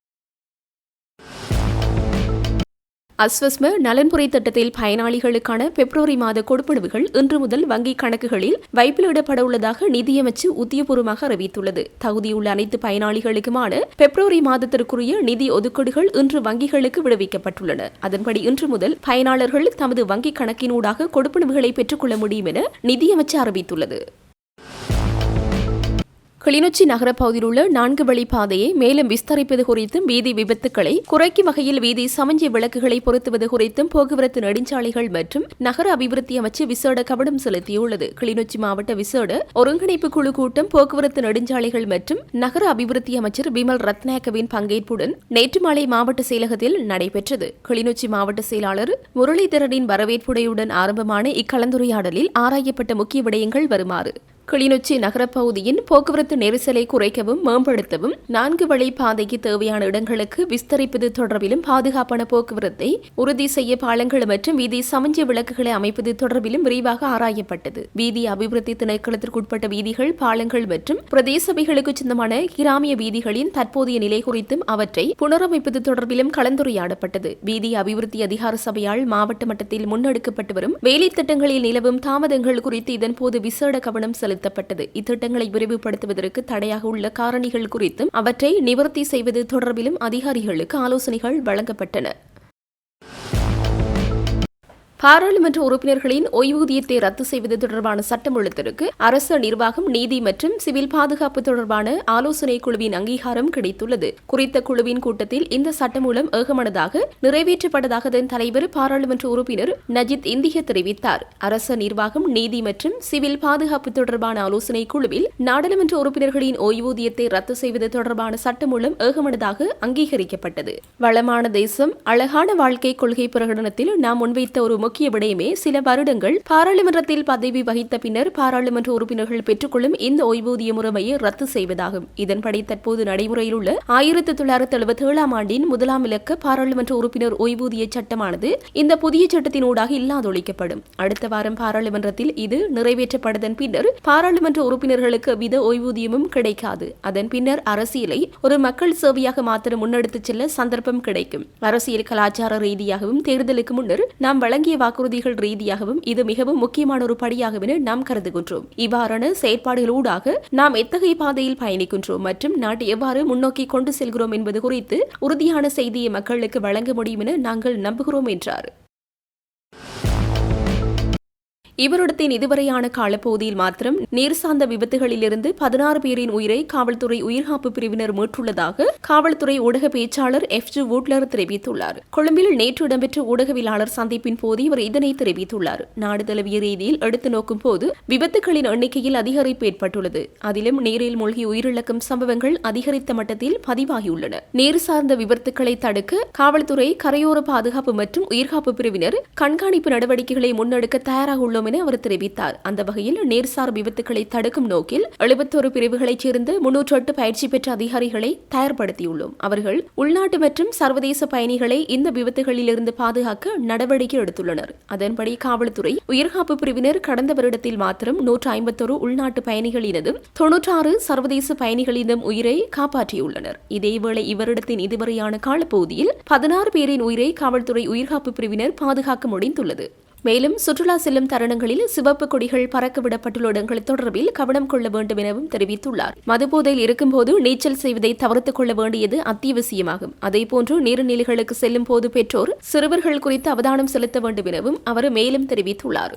Speaker 1: அஸ்வஸ்ம நலன்புரை திட்டத்தில் பயனாளிகளுக்கான பிப்ரவரி மாத கொடுப்பனவுகள் இன்று முதல் வங்கிக் கணக்குகளில் வைப்பிலிடப்பட உள்ளதாக நிதியமைச்சு உத்தியபூர்வமாக அறிவித்துள்ளது. தகுதியுள்ள அனைத்து பயனாளிகளுக்குமான பிப்ரவரி மாதத்திற்குரிய நிதி ஒதுக்கீடுகள் இன்று வங்கிகளுக்கு விடுவிக்கப்பட்டுள்ளன. அதன்படி இன்று முதல் பயனாளர்கள் தமது வங்கிக் கணக்கினூடாக கொடுப்பனவுகளை பெற்றுக்கொள்ள முடியும் என நிதியமைச்சு அறிவித்துள்ளது. கிளிநொச்சி நகர பகுதியில் உள்ள நான்கு வழி பாதையை மேலும் விஸ்தரிப்பது குறித்தும் வீதி விபத்துக்களை குறைக்கும் வகையில் வீதி சமஞ்சி விளக்குகளை பொருத்துவது குறித்தும் போக்குவரத்து நெடுஞ்சாலைகள் மற்றும் நகர அபிவிருத்தி அமைச்சு விசேட கவனம் செலுத்தியுள்ளது. கிளிநொச்சி மாவட்ட விசேட ஒருங்கிணைப்பு குழு கூட்டம் போக்குவரத்து நெடுஞ்சாலைகள் மற்றும் நகர அபிவிருத்தி அமைச்சர் பிமல் ரத்னாக்கவின் பங்கேற்புடன் நேற்று மாலை மாவட்ட செயலகத்தில் நடைபெற்றது. கிளிநொச்சி மாவட்ட செயலாளர் முரளிதரனின் வரவேற்புடையுடன் ஆரம்பமான இக்கலந்துரையாடலில் ஆராயப்பட்ட முக்கிய விடயங்கள் வருமாறு கிளிநொச்சி நகரப்பகுதியின் போக்குவரத்து நெரிசலை குறைக்கவும் மேம்படுத்தவும் நான்கு வழி பாதைக்கு தேவையான இடங்களுக்கு விஸ்தரிப்பது தொடர்பிலும் பாதுகாப்பான போக்குவரத்தை உறுதி செய்ய பாலங்கள் மற்றும் வீதி சமஞ்ச விளக்குகளை அமைப்பது தொடர்பிலும் விரிவாக ஆராயப்பட்டது. வீதி அபிவிருத்தி திணைக்களத்திற்குட்பட்ட வீதிகள் பாலங்கள் மற்றும் பிரதேசபைகளுக்கு சொந்தமான கிராமிய வீதிகளின் தற்போதைய நிலை குறித்தும் அவற்றை புனரமைப்பது தொடர்பிலும் கலந்துரையாடப்பட்டது. வீதி அபிவிருத்தி அதிகார சபையால் மாவட்ட மட்டத்தில் முன்னெடுக்கப்பட்டு வரும் வேலை திட்டங்களில் நிலவும் தாமதங்கள் குறித்து இதன்போது விசேட கவனம் செலுத்தப்பட்டது இத்திட்டங்களை விரைவுபடுத்துவதற்கு தடையாக உள்ள காரணிகள் குறித்தும் அவற்றை நிவர்த்தி செய்வது தொடர்பிலும் அதிகாரிகளுக்கு ஆலோசனைகள் வழங்கப்பட்டன. பாராளுமன்ற உறுப்பினர்களின் ஓய்வூதியத்தை ரத்து செய்வது தொடர்பான சட்டமூலத்திற்கு அரசு நிர்வாகம் நீதி மற்றும் சிவில் பாதுகாப்பு தொடர்பான ஆலோசனை குழுவின் அங்கீகாரம் கிடைத்துள்ளது. குறித்த குழுவின் கூட்டத்தில் இந்த சட்டமூலம் ஏகமனதாக நிறைவேற்றப்பட்டதாக அதன் தலைவர் பாராளுமன்ற உறுப்பினர் நஜித் இந்திய தெரிவித்தார். அரச நிர்வாகம் நீதி மற்றும் சிவில் பாதுகாப்பு தொடர்பான ஆலோசனை குழுவில் நாடாளுமன்ற உறுப்பினர்களின் ஓய்வூதியத்தை ரத்து செய்வது தொடர்பான சட்டமூலம் ஏகமனதாக அங்கீகரிக்கப்பட்டது. வளமான தேசம் அழகான வாழ்க்கை கொள்கை பிரகடனத்தில் நாம் முன்வைத்த ஒரு முக்கிய விடயமே சில வருடங்கள். பாராளுமன்றத்தில் பதவி வகித்த பின்னர் பாராளுமன்ற உறுப்பினர்கள் பெற்றுக்கொள்ளும் இந்த ஓய்வூதிய முறைமையை ரத்து செய்வதாகும். இதன்படி தற்போது நடைமுறையில் உள்ள ஆயிரத்தி தொள்ளாயிரத்தி எழுபத்தி ஏழாம் ஆண்டின் முதலாம் இலக்க பாராளுமன்ற உறுப்பினர் ஓய்வூதிய சட்டமானது இந்த புதிய சட்டத்தினூடாக இல்லாதொழிக்கப்படும். அடுத்த வாரம் பாராளுமன்றத்தில் இது நிறைவேற்றப்பட்டதன் பின்னர் பாராளுமன்ற உறுப்பினர்களுக்கு வித ஓய்வூதியமும் கிடைக்காது. அதன் பின்னர் அரசியலை ஒரு மக்கள் சேவையாக மாத்திரம் முன்னெடுத்துச் செல்ல சந்தர்ப்பம் கிடைக்கும். அரசியல் கலாச்சார ரீதியாகவும் தேர்தலுக்கு முன்னர் நாம் வழங்கிய வாக்குறுதிகள் ரீதியாகவும் இது மிகவும் முக்கியமான ஒரு படியாகும் என நாம் கருதுகின்றோம். இவ்வாறான செயற்பாடுகளூடாக நாம் எத்தகைய பாதையில் பயணிக்கின்றோம் மற்றும் நாட்டை எவ்வாறு முன்னோக்கி கொண்டு செல்கிறோம் என்பது குறித்து உறுதியான செய்தியை மக்களுக்கு வழங்க முடியும் என நாங்கள் நம்புகிறோம் என்றார். இவரிடத்தின் இதுவரையான காலப்பகுதியில் மாத்திரம் நீர் சார்ந்த விபத்துகளிலிருந்து பதினாறு பேரின் உயிரை காவல்துறை உயிர்காப்பு பிரிவினர் மீட்டுள்ளதாக காவல்துறை ஊடக பேச்சாளர் எஃப் ஜி வூட்லர் தெரிவித்துள்ளார். கொழும்பில் நேற்று இடம்பெற்ற ஊடகவியலாளர் சந்திப்பின் போது இவர் இதனை தெரிவித்துள்ளார். நாடு தழுவிய ரீதியில் எடுத்து நோக்கும் போது விபத்துகளின் எண்ணிக்கையில் அதிகரிப்பு ஏற்பட்டுள்ளது. அதிலும் நீரில் மூழ்கி உயிரிழக்கும் சம்பவங்கள் அதிகரித்த மட்டத்தில் பதிவாகியுள்ளன. நீர் சார்ந்த விபத்துக்களை தடுக்க காவல்துறை கரையோர பாதுகாப்பு மற்றும் உயிர்காப்பு பிரிவினர் கண்காணிப்பு நடவடிக்கைகளை முன்னெடுக்க தயாராக உள்ளோம் என அவர் தெரிவித்தார். அந்த வகையில் நீர்சார் விபத்துகளை தடுக்கும் நோக்கில் எழுபத்தொரு பிரிவுகளைச் சேர்ந்த முன்னூற்று எட்டு பயிற்சி பெற்ற அதிகாரிகளை தயார்படுத்தியுள்ளோம். அவர்கள் உள்நாட்டு மற்றும் சர்வதேச பயணிகளை இந்த விபத்துகளிலிருந்து பாதுகாக்க நடவடிக்கை எடுத்துள்ளனர். அதன்படி காவல்துறை உயிர்காப்பு பிரிவினர் கடந்த வருடத்தில் மாத்திரம் நூற்று ஐம்பத்தொரு உள்நாட்டு பயணிகளினதும் தொன்னூற்றாறு சர்வதேச பயணிகளினதும் உயிரை காப்பாற்றியுள்ளனர். இதேவேளை இவரிடத்தின் இதுவரையான காலப்பகுதியில் பதினாறு பேரின் உயிரை காவல்துறை உயிர்காப்பு பிரிவினர் பாதுகாக்க முடிந்துள்ளது. மேலும் சுற்றுலா செல்லும் தருணங்களில் சிவப்பு கொடிகள் பறக்கவிடப்பட்டுள்ள இடங்கள் தொடர்பில் கவனம் கொள்ள வேண்டும் எனவும் தெரிவித்துள்ளார். மதுபோதையில் இருக்கும்போது நீச்சல் செய்வதை தவிர்த்துக் கொள்ள வேண்டியது அத்தியாவசியமாகும். அதேபோன்று நீர்நிலைகளுக்கு செல்லும் போது பெற்றோர் சிறுவர்கள் குறித்து அவதானம் செலுத்த வேண்டும் எனவும் அவர் மேலும் தெரிவித்துள்ளார்.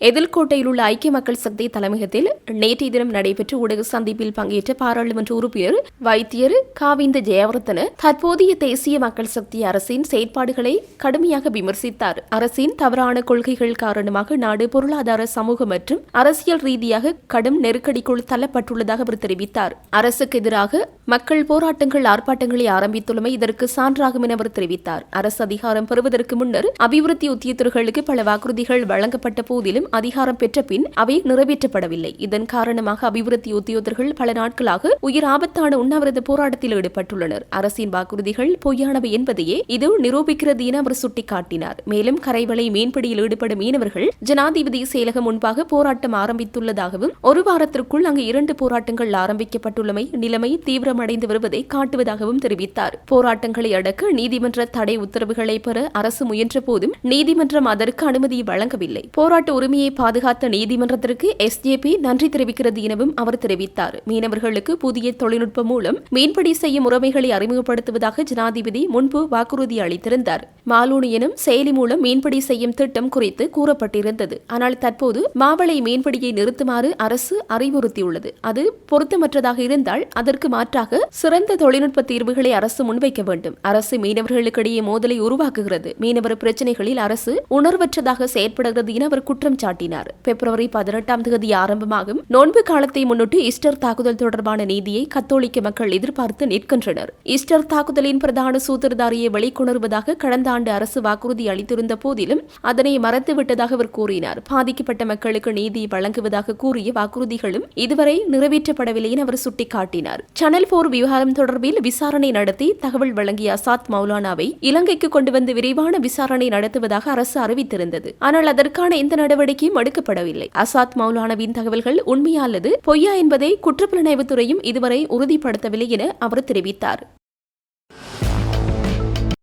Speaker 1: எதிர்கோட்டையில் உள்ள ஐக்கிய மக்கள் சக்தி தலைமையகத்தில் நேற்றைய தினம் நடைபெற்ற ஊடக சந்திப்பில் பங்கேற்ற பாராளுமன்ற உறுப்பினர் வைத்தியர் காவிந்த ஜெயவர்தன தற்போதைய தேசிய மக்கள் சக்தி அரசின் செயற்பாடுகளை கடுமையாக விமர்சித்தார். அரசின் தவறான கொள்கைகள் காரணமாக நாடு பொருளாதார சமூக மற்றும் அரசியல் ரீதியாக கடும் நெருக்கடிக்குள் தள்ளப்பட்டுள்ளதாக அவர் தெரிவித்தார். அரசுக்கு எதிராக மக்கள் போராட்டங்கள் ஆர்ப்பாட்டங்களை ஆரம்பித்துள்ளமை இதற்கு சான்றாகும் என அவர் தெரிவித்தார். அரசு அதிகாரம் பெறுவதற்கு முன்னர் அபிவிருத்தி உத்தியத்தர்களுக்கு பல வாக்குறுதிகள் வழங்கப்பட்ட போதிலும் அதிகாரம் பெற்ற பின் அவை நிறைவேற்றப்படவில்லை. இதன் காரணமாக அபிவிருத்தி உத்தியோகர்கள் பல நாட்களாக உயிர் ஆபத்தான உண்ணாவிரத போராட்டத்தில் ஈடுபட்டுள்ளனர். அரசின் வாக்குறுதிகள் பொய்யானவை என்பதையே இது நிரூபிக்கிறது என அவர் சுட்டிக்காட்டினார். மேலும் கரைவலை மீன்பிடியில் ஈடுபடும் மீனவர்கள் ஜனாதிபதி செயலகம் முன்பாக போராட்டம் ஆரம்பித்துள்ளதாகவும் ஒரு வாரத்திற்குள் அங்கு இரண்டு போராட்டங்கள் ஆரம்பிக்கப்பட்டுள்ளமை நிலைமை தீவிரமடைந்து வருவதை காட்டுவதாகவும் தெரிவித்தார். போராட்டங்களை அடக்க நீதிமன்ற தடை உத்தரவுகளை பெற அரசு முயன்ற போதும் நீதிமன்றம் அதற்கு அனுமதி வழங்கவில்லை. போராட்ட உரிமை உரிமையை பாதுகாத்த நீதிமன்றத்திற்கு எஸ்ஜேபி நன்றி தெரிவிக்கிறது எனவும் அவர் தெரிவித்தார். மீனவர்களுக்கு புதிய தொழில்நுட்பம் மூலம் மீன்பிடி செய்யும் முறைமைகளை அறிமுகப்படுத்துவதாக ஜனாதிபதி முன்பு வாக்குறுதி அளித்திருந்தார். மாலூனி எனும் செயலி மூலம் மீன்பிடி செய்யும் திட்டம் குறித்து கூறப்பட்டிருந்தது. ஆனால் தற்போது மாவளை மீன்பிடியை நிறுத்துமாறு அரசு அறிவுறுத்தியுள்ளது. அது பொருத்தமற்றதாக இருந்தால் அதற்கு மாற்றாக சிறந்த தொழில்நுட்ப தீர்வுகளை அரசு முன்வைக்க வேண்டும். அரசு மீனவர்களுக்கிடையே மோதலை உருவாக்குகிறது. மீனவர் பிரச்சினைகளில் அரசு உணர்வற்றதாக செயற்படுகிறது என அவர் குற்றம் சாட்டினார். பிப்ரவரி பதினெட்டாம் தேதி ஆரம்பமாகும். நோன்பு காலத்தை முன்னிட்டு ஈஸ்டர் தாக்குதல் தொடர்பான நீதியை கத்தோலிக்க மக்கள் எதிர்பார்த்து நிற்கின்றனர். ஈஸ்டர் தாக்குதலின் பிரதான சூத்திரதாரியை வெளிக்கொணர்வதாக கடந்த ஆண்டு அரசு வாக்குறுதி அளித்திருந்த போதிலும் அதனை மறந்துவிட்டதாக அவர் கூறினார். பாதிக்கப்பட்ட மக்களுக்கு நீதி வழங்குவதாக கூறிய வாக்குறுதிகளும் இதுவரை நிறைவேற்றப்படவில்லை என அவர் சுட்டிக்காட்டினார். சனல் போர் விவகாரம் தொடர்பில் விசாரணை நடத்தி தகவல் வழங்கிய அசாத் மௌலானாவை இலங்கைக்கு கொண்டு வந்து விரைவான விசாரணை நடத்துவதாக அரசு அறிவித்திருந்தது. ஆனால் அதற்கான இந்த நடவடிக்கை நடவடிக்கையும் எடுக்கப்படவில்லை அசாத் மௌலானாவின் தகவல்கள் உண்மையா அல்லது பொய்யா என்பதை குற்றப்புலனாய்வுத் துறையும் இதுவரை உறுதிப்படுத்தவில்லை என அவர் தெரிவித்தார்.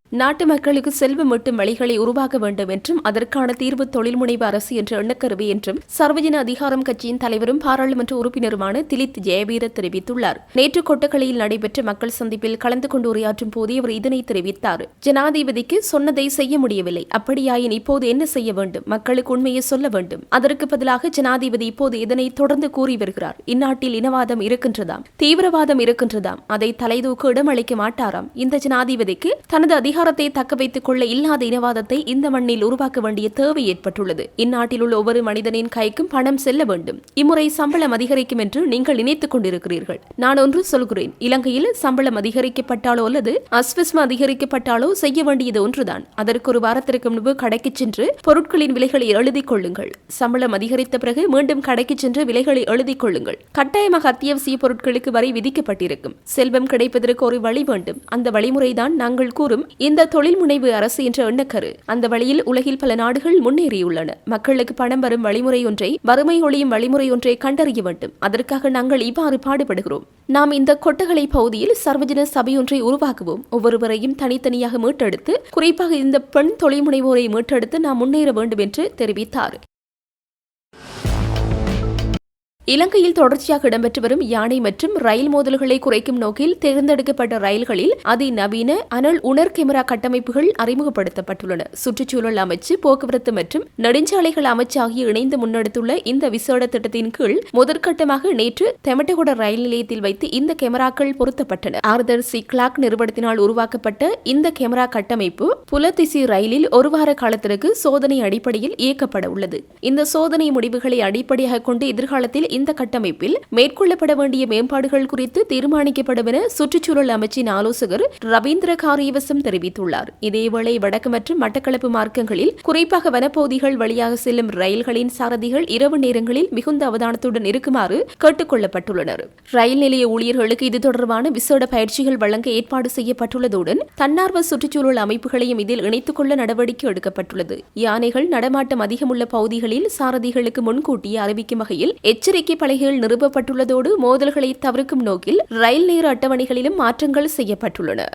Speaker 1: நாட்டு மக்களுக்கு செல்வம் மட்டும் வழிகளை உருவாக்க வேண்டும் என்றும் அதற்கான தீர்வு தொழில் முனைவு அரசு என்ற எண்ணக்கருவி என்றும் சர்வஜன அதிகாரம் கட்சியின் தலைவரும் பாராளுமன்ற உறுப்பினருமான திலித் ஜெயவீர தெரிவித்துள்ளார். நேற்று கொட்டக்கலையில் நடைபெற்ற மக்கள் சந்திப்பில் கலந்து கொண்டு உரையாற்றும் போதே அவர் இதனை தெரிவித்தார். ஜனாதிபதிக்கு சொன்னதை செய்ய முடியவில்லை. அப்படியாயின் இப்போது என்ன செய்ய வேண்டும்? மக்களுக்கு உண்மையை சொல்ல வேண்டும். அதற்கு பதிலாக ஜனாதிபதி இப்போது இதனை தொடர்ந்து கூறி வருகிறார். இந்நாட்டில் இனவாதம் இருக்கின்றதாம். தீவிரவாதம் இருக்கின்றதாம். அதை தலைதூக்க இடமளிக்க மாட்டாராம். இந்த ஜனாதிபதிக்கு தனது அதிக அதிகாரத்தை தக்க வைத்துக் கொள்ள இல்லாத இனவாதத்தை இந்த மண்ணில் உருவாக்க வேண்டிய தேவை ஏற்பட்டுள்ளது. இந்நாட்டில் உள்ள ஒவ்வொரு மனிதனின் கைக்கும் பணம் செல்ல வேண்டும். இம்முறை சம்பளம் அதிகரிக்கும் என்று நீங்கள் நினைத்துக் கொண்டிருக்கிறீர்கள். நான் ஒன்று சொல்கிறேன். இலங்கையில் சம்பளம் அதிகரிக்கப்பட்டாலோ அல்லது அஸ்விஸ்ம அதிகரிக்கப்பட்டாலோ செய்ய வேண்டியது ஒன்றுதான். அதற்கு ஒரு வாரத்திற்கு முன்பு கடைக்கு சென்று பொருட்களின் விலைகளை எழுதிக் கொள்ளுங்கள். சம்பளம் அதிகரித்த பிறகு மீண்டும் கடைக்கு சென்று விலைகளை எழுதிக் கொள்ளுங்கள். கட்டாயமாக அத்தியாவசிய பொருட்களுக்கு வரி விதிக்கப்பட்டிருக்கும். செல்வம் கிடைப்பதற்கு ஒரு வழி வேண்டும். அந்த வழிமுறைதான் நாங்கள் கூறும் இந்த தொழில் முனைவு அரசு என்ற எண்ணக்கரு அந்த வழியில் உலகில் பல நாடுகள் முன்னேறியுள்ளன. மக்களுக்கு பணம் வரும் வழிமுறை ஒன்றை வறுமை ஒழியும் வழிமுறை ஒன்றை கண்டறிய வேண்டும். அதற்காக நாங்கள் இவ்வாறு பாடுபடுகிறோம். நாம் இந்த கொட்டகலை பகுதியில் சர்வஜன சபையொன்றை உருவாக்குவோம். ஒவ்வொருவரையும் தனித்தனியாக மீட்டெடுத்து குறிப்பாக இந்த பெண் தொழில் முனைவோரை மீட்டெடுத்து நாம் முன்னேற வேண்டும் என்று தெரிவித்தார். இலங்கையில் தொடர்ச்சியாக இடம்பெற்று வரும் யானை மற்றும் ரயில் மோதல்களை குறைக்கும் நோக்கில் தேர்ந்தெடுக்கப்பட்ட ரயில்களில் அதிநவீன அனல் உணர் கேமரா கட்டமைப்புகள் அறிமுகப்படுத்தப்பட்டுள்ளன. சுற்றுச்சூழல் அமைச்சு போக்குவரத்து மற்றும் நெடுஞ்சாலைகள் அமைச்சு ஆகிய இணைந்து முன்னெடுத்துள்ள இந்த விசேட திட்டத்தின் கீழ் முதற்கட்டமாக நேற்று தெமட்டகுட ரயில் நிலையத்தில் வைத்து இந்த கேமராக்கள் பொருத்தப்பட்டன. ஆர்தர் சி கிளாக் நிறுவனத்தினால் உருவாக்கப்பட்ட இந்த கேமரா கட்டமைப்பு புலதிசி ரயிலில் ஒரு வார காலத்திற்கு சோதனை அடிப்படையில் இயக்கப்பட உள்ளது. இந்த சோதனை முடிவுகளை அடிப்படையாக கொண்டு எதிர்காலத்தில் இந்த கட்டமைப்பில் மேற்கொள்ளப்பட வேண்டிய மேம்பாடுகள் குறித்து தீர்மானிக்கப்படும் என சுற்றுச்சூழல் அமைச்சின் ஆலோசகர் ரவீந்திர காரியவசம் தெரிவித்துள்ளார். இதேவேளை வடக்கு மற்றும் மட்டக்களப்பு மார்க்கங்களில் குறிப்பாக வனப்பகுதிகள் வழியாக செல்லும் ரயில்களின் சாரதிகள் இரவு நேரங்களில் மிகுந்த அவதானத்துடன் இருக்குமாறு கேட்டுக் கொள்ளப்பட்டுள்ளனர். ரயில் நிலைய ஊழியர்களுக்கு இது தொடர்பான விசேட பயிற்சிகள் வழங்க ஏற்பாடு செய்யப்பட்டுள்ளதுடன் தன்னார்வ சுற்றுச்சூழல் அமைப்புகளையும் இதில் இணைத்துக் கொள்ள நடவடிக்கை எடுக்கப்பட்டுள்ளது. யானைகள் நடமாட்டம் அதிகமுள்ள பகுதிகளில் சாரதிகளுக்கு முன்கூட்டியே அறிவிக்கும் வகையில் எச்சரிக்கை பலகைகள் நிறுவப்பட்டுள்ளதோடு மோதல்களை தவிர்க்கும் நோக்கில் ரயில் நேர அட்டவணைகளிலும் மாற்றங்கள் செய்யப்பட்டுள்ளன.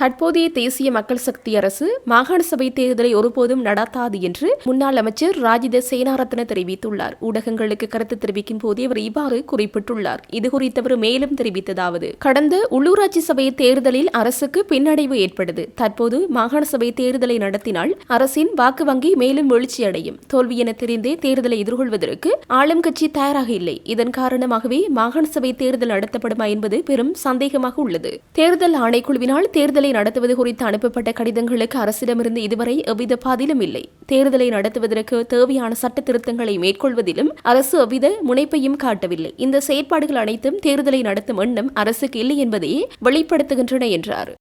Speaker 1: தற்போதைய தேசிய மக்கள் சக்தி அரசு மாகாண சபை தேர்தலை ஒருபோதும் நடாத்தாது என்று முன்னாள் அமைச்சர் ராஜித சேனாரத்ன தெரிவித்துள்ளார். ஊடகங்களுக்கு கருத்து தெரிவிக்கும் போதே அவர் இவ்வாறு குறிப்பிட்டுள்ளார். இதுகுறித்து அவர் மேலும் தெரிவித்ததாவது கடந்த உள்ளூராட்சி சபை தேர்தலில் அரசுக்கு பின்னடைவு ஏற்பட்டது தற்போது மாகாண சபை தேர்தலை நடத்தினால் அரசின் வாக்கு வங்கி மேலும் வீழ்ச்சியடையும். தோல்வி என தெரிந்தே தேர்தலை எதிர்கொள்வதற்கு ஆளும் கட்சி தயாராக இல்லை. இதன் காரணமாகவே மாகாண சபை தேர்தல் நடத்தப்படுமா என்பது பெரும் சந்தேகமாக உள்ளது. தேர்தல் ஆணைக்குழுவினால் தேர்தலை நடத்துவது குறித்து அனுப்பப்பட்ட கடிதங்களுக்கு அரசிடமிருந்து இதுவரை எவ்வித பதிலும் இல்லை. தேர்தலை நடத்துவதற்கு தேவையான சட்ட திருத்தங்களை மேற்கொள்வதிலும் அரசு எவ்வித முனைப்பையும் காட்டவில்லை. இந்த செயற்பாடுகள் அனைத்தும் தேர்தலை நடத்தும் எண்ணம் அரசுக்கு இல்லை என்பதையே வெளிப்படுத்துகின்றன என்றார்.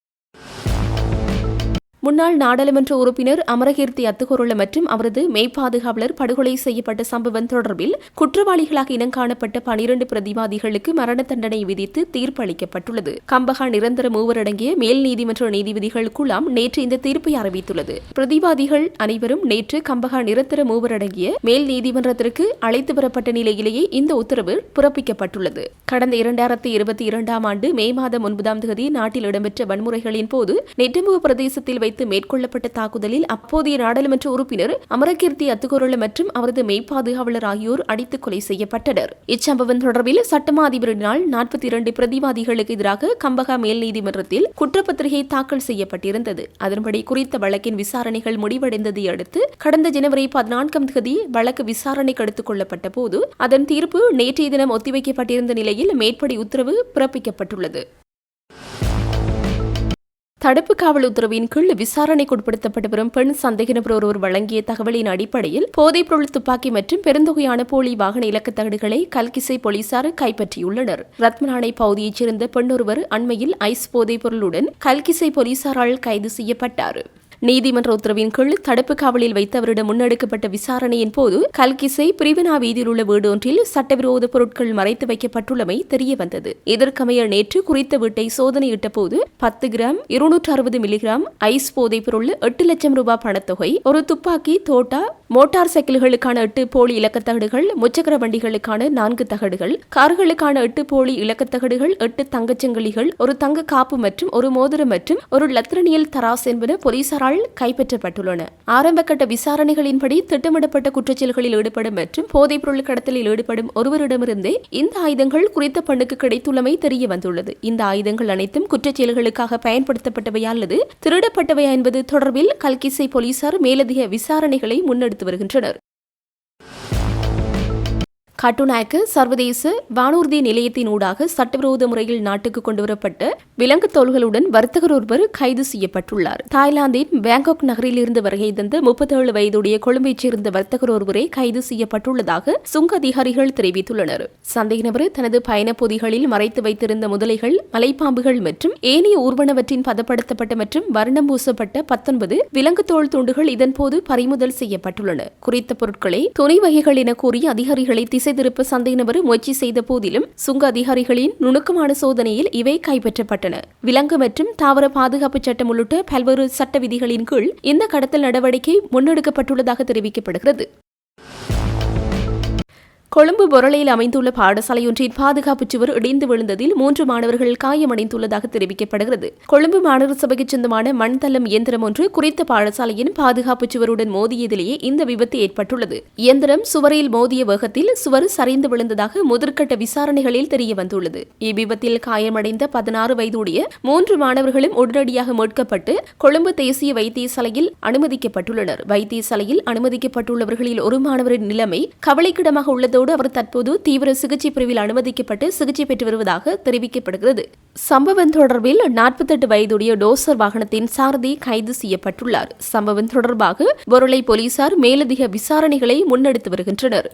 Speaker 1: முன்னாள் நாடாளுமன்ற உறுப்பினர் அமரகீர்த்தி அத்துக்குருள மற்றும் அவரது மெய்ப்பாதுகாவலர் படுகொலை செய்யப்பட்ட சம்பவம் தொடர்பில் குற்றவாளிகளாக இனங்காணப்பட்ட பனிரண்டு பிரதிவாதிகளுக்கு மரண தண்டனை விதித்து தீர்ப்பு அளிக்கப்பட்டுள்ளது கம்பகா நிரந்தர மூவரடங்கிய மேல் நீதிமன்ற நீதிபதிகள் குழாம் நேற்று இந்த தீர்ப்பை அறிவித்துள்ளது. பிரதிவாதிகள் அனைவரும் நேற்று கம்பஹா நிரந்தர மூவரடங்கிய மேல் நீதிமன்றத்திற்கு அழைத்து வரப்பட்ட நிலையிலேயே இந்த உத்தரவு பிறப்பிக்கப்பட்டுள்ளது. கடந்த இரண்டாயிரத்தி இருபத்தி இரண்டாம் ஆண்டு மே மாதம் ஒன்பதாம் தேதி நாட்டில் இடம்பெற்ற வன்முறைகளின் போது நெட்டமுக பிரதேசத்தில் வைத்து மேற்கொள்ளப்பட்ட தாக்குதலில் அப்போதைய நாடாளுமன்ற உறுப்பினர் அமரகீர்த்தி அத்துக்குரல மற்றும் அவரது மெய்ப்பாதுகாவலர் ஆகியோர் அடித்து கொலை செய்யப்பட்டனர். இச்சம்பவம் தொடர்பில் சட்டமா அதிபரினால் நாற்பத்தி இரண்டு பிரதிவாதிகளுக்கு எதிராக கம்பகா மேல் நீதிமன்றத்தில் குற்றப்பத்திரிகை தாக்கல் செய்யப்பட்டிருந்தது. அதன்படி குறித்த வழக்கின் விசாரணைகள் முடிவடைந்ததை அடுத்து கடந்த ஜனவரி பதினான்காம் தேதி வழக்கு விசாரணைக்கு எடுத்துக் கொள்ளப்பட்ட போது அதன் தீர்ப்பு நேற்றைய தினம் ஒத்திவைக்கப்பட்டிருந்த நிலையில் மேற்படி உத்தரவு பிறப்பிக்கப்பட்டுள்ளது. தடுப்பு காவல் உத்தரவின் கீழ் விசாரணைக்கு உட்படுத்தப்பட்டு வரும் பெண் சந்தேக நபர் ஒருவர் வழங்கிய தகவலின் அடிப்படையில் போதைப்பொருள் துப்பாக்கி மற்றும் பெருந்தொகையான போலி வாகன இலக்கு தகடுகளை கல்கிசை போலீசார் கைப்பற்றியுள்ளனர். ரத்மலானை பகுதியைச் சேர்ந்த பெண் ஒருவர் அண்மையில் ஐஸ் போதைப் பொருளுடன் கல்கிசை போலீசாரால் கைது செய்யப்பட்டார். நீதிமன்ற உத்தரவின் கீழ் தடுப்பு காவலில் வைத்து அவரிடம் முன்னெடுக்கப்பட்ட விசாரணையின் போது கல்கிசை பிரிவினா வீதியில் உள்ள வீடு ஒன்றில் சட்டவிரோத பொருட்கள் மறைத்து வைக்கப்பட்டுள்ளமை தெரியவந்தது. இதற்கமைய நேற்று குறித்த வீட்டை சோதனையிட்ட போது பத்து கிராம் இருநூற்று அறுபது மில்லிகிராம் ஐஸ் போதைப் பொருள் எட்டு லட்சம் ரூபாய் பணத்தொகை ஒரு துப்பாக்கி தோட்டா மோட்டார் சைக்கிள்களுக்கான எட்டு போலி இலக்கத்தகடுகள் முச்சக்கர வண்டிகளுக்கான நான்கு தகடுகள் கார்களுக்கான எட்டு போலி இலக்கத்தகடுகள் எட்டு தங்கச்சங்கிலிகள் ஒரு தங்க காப்பு மற்றும் ஒரு மோதிரம் மற்றும் ஒரு லத்திரனியல் தராஸ் என்பன போலீசாரால் கைப்பற்றப்பட்டுள்ளன. ஆரம்பகட்ட விசாரணைகளின்படி திட்டமிடப்பட்ட குற்றச்செயல்களில் ஈடுபடும் மற்றும் போதைப் பொருள் கடத்தலில் ஈடுபடும் ஒருவரிடமிருந்தே இந்த ஆயுதங்கள் குறித்த பெண்ணுக்கு கிடைத்துள்ளமை தெரிய வந்துள்ளது. இந்த ஆயுதங்கள் அனைத்தும் குற்றச்செயல்களுக்காக பயன்படுத்தப்பட்டவையா அல்லது திருடப்பட்டவையா என்பது தொடர்பில் கல்கிசை போலீசார் மேலதிக விசாரணைகளை முன்னெடுத்து வருகின்றனர். கட்டுநாயக்கு சர்வதேச வானூர்தி நிலையத்தின் ஊடாக சட்டவிரோத முறையில் நாட்டுக்கு கொண்டுவரப்பட்ட விலங்கு தோள்களுடன் வர்த்தகர் ஒருவர் கைது செய்யப்பட்டுள்ளார். தாய்லாந்தின் பேங்காக் நகரில் இருந்து வருகை தந்த முப்பத்தேழு வயதுடைய கொழும்பைச் சேர்ந்த வர்த்தகர் ஒருவரை கைது செய்யப்பட்டுள்ளதாக சுங்க அதிகாரிகள் தெரிவித்துள்ளனர். சந்தேக நபர் தனது பயணப் பொதிகளில் மறைத்து வைத்திருந்த முதலைகள் மலைப்பாம்புகள் மற்றும் ஏனைய ஊர்வனவற்றின் பதப்படுத்தப்பட்ட மற்றும் வர்ணம் பூசப்பட்ட பத்தொன்பது விலங்கு தோல் துண்டுகள் இதன்போது பறிமுதல் செய்யப்பட்டுள்ளன. குறித்த பொருட்களை துணை வகைகள் என கூறி அதிகாரிகளை திசை திருப்ப சந்தேக நபர் முயற்சி செய்த போதிலும் சுங்க அதிகாரிகளின் நுணுக்கமான சோதனையில் இவை கைப்பற்றப்பட்டன. விலங்கு மற்றும் தாவர பாதுகாப்பு சட்டம் உள்ளிட்ட பல்வேறு சட்ட விதிகளின் கீழ் இந்த கடத்தல் நடவடிக்கை முன்னெடுக்கப்பட்டுள்ளதாக தெரிவிக்கப்படுகிறது. கொழும்பு பொருளையில் அமைந்துள்ள பாடசாலையொன்றின் பாதுகாப்பு சுவர் இடிந்து விழுந்ததில் மூன்று மாணவர்கள் காயமடைந்துள்ளதாக தெரிவிக்கப்படுகிறது. கொழும்பு மாநகர சபைக்கு சொந்தமான மண்தளம் இயந்திரம் ஒன்று குறித்த பாடசாலையின் பாதுகாப்பு சுவருடன் மோதியதிலேயே இந்த விபத்து ஏற்பட்டுள்ளது. இயந்திரம் சுவரில் மோதிய வேகத்தில் சுவர் சரிந்து விழுந்ததாக முதற்கட்ட விசாரணைகளில் தெரிய வந்துள்ளது இவ்விபத்தில் காயமடைந்த பதினாறு வயதுடைய மூன்று மாணவர்களும் உடனடியாக மீட்கப்பட்டு கொழும்பு தேசிய வைத்தியசாலையில் அனுமதிக்கப்பட்டுள்ளனர். வைத்தியசாலையில் அனுமதிக்கப்பட்டுள்ளவர்களில் ஒரு மாணவரின் நிலைமை கவலைக்கிடமாக உள்ளது அதோடு அவர் தற்போது தீவிர சிகிச்சை பிரிவில் அனுமதிக்கப்பட்டு சிகிச்சை பெற்று வருவதாக தெரிவிக்கப்படுகிறது. சம்பவம் தொடர்பில் நாற்பத்தெட்டு வயதுடைய டோசர் வாகனத்தின் சாரதி கைது செய்யப்பட்டுள்ளார். சம்பவம் தொடர்பாக பொருளை போலீசார் மேலதிக விசாரணைகளை முன்னெடுத்து வருகின்றனர்.